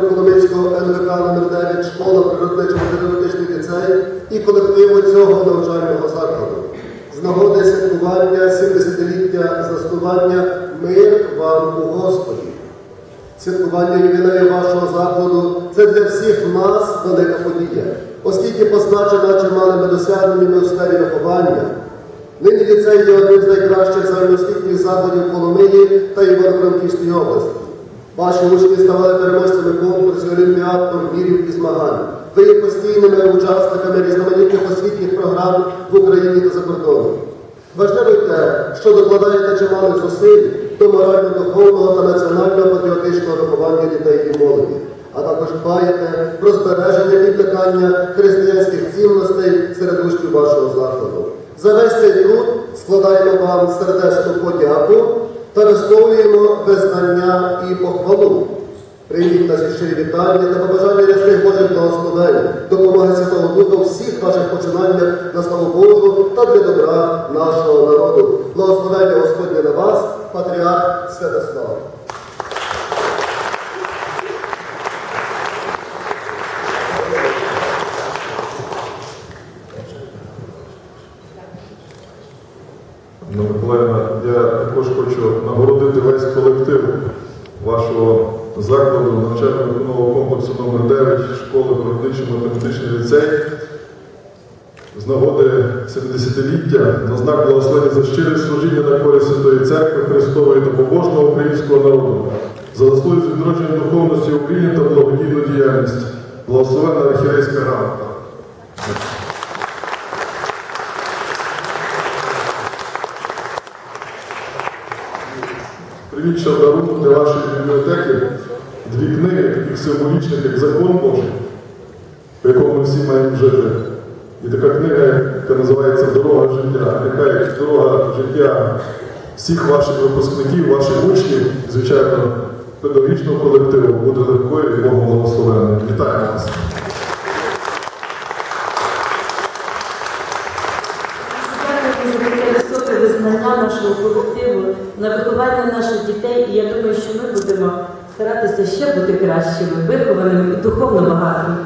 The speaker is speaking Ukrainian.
Коломийського НВК номер 9 школа природничо-патріотичний ліцей і колективу цього навчального закладу. З нагоди святкування 70-ліття заснування мир вам у Господі. Святкування ювілею вашого закладу це для всіх нас велика подія, оскільки позначена чималими досягненнями у сфері виховання. Нині ліцей є одним з найкращих загальноосвітніх закладів Коломиї та Івано-Франківської області. Ваші учні ставали переможцями конкурсів, олімпіад, турнірів і змагань. Ви є постійними учасниками різноманітних освітніх програм в Україні та за кордоном. Важливо й те, що докладаєте чимало зусиль до морально-духовного та національно-патріотичного виховання дітей і молоді, а також дбаєте про збереження і плекання християнських цінностей серед учнів вашого закладу. За весь цей труд складаємо вам сердечну подяку та висловлюємо визнання і похвалу. Прийміть наші щирі вітання та побажання рясних Божих благословень, допомоги Святого Духа всіх ваших починаннях на славу Божу та для добра нашого народу. Благословення Господнє на вас, патріарх Святослав. Миколаївна, я також хочу нагородити весь колектив вашого закладу навчально-виконного комплексу номер 9 школи Городничо-математичний ліцей. З нагоди 70-ліття на знак благословення за щире служіння на користь Святої Церкви Христової та побожного українського народу, за заслуги з відродження духовності України та благодійну діяльність. Благословенна архірейська грамота. Привіт, що дарунок для вашої бібліотеки дві книги, таких символічних, як закон Божий, по якому ми всі маємо жити. І така книга, яка називається Дорога життя, як дорога життя всіх ваших випускників, ваших учнів, звичайно, педагогічного колективу буде легкою і Богом благословенною. Вітаємо вас! Визнання нашого колективу на виховання наших дітей. І я думаю, що ми будемо старатися ще бути кращими, вихованими і духовно багатими.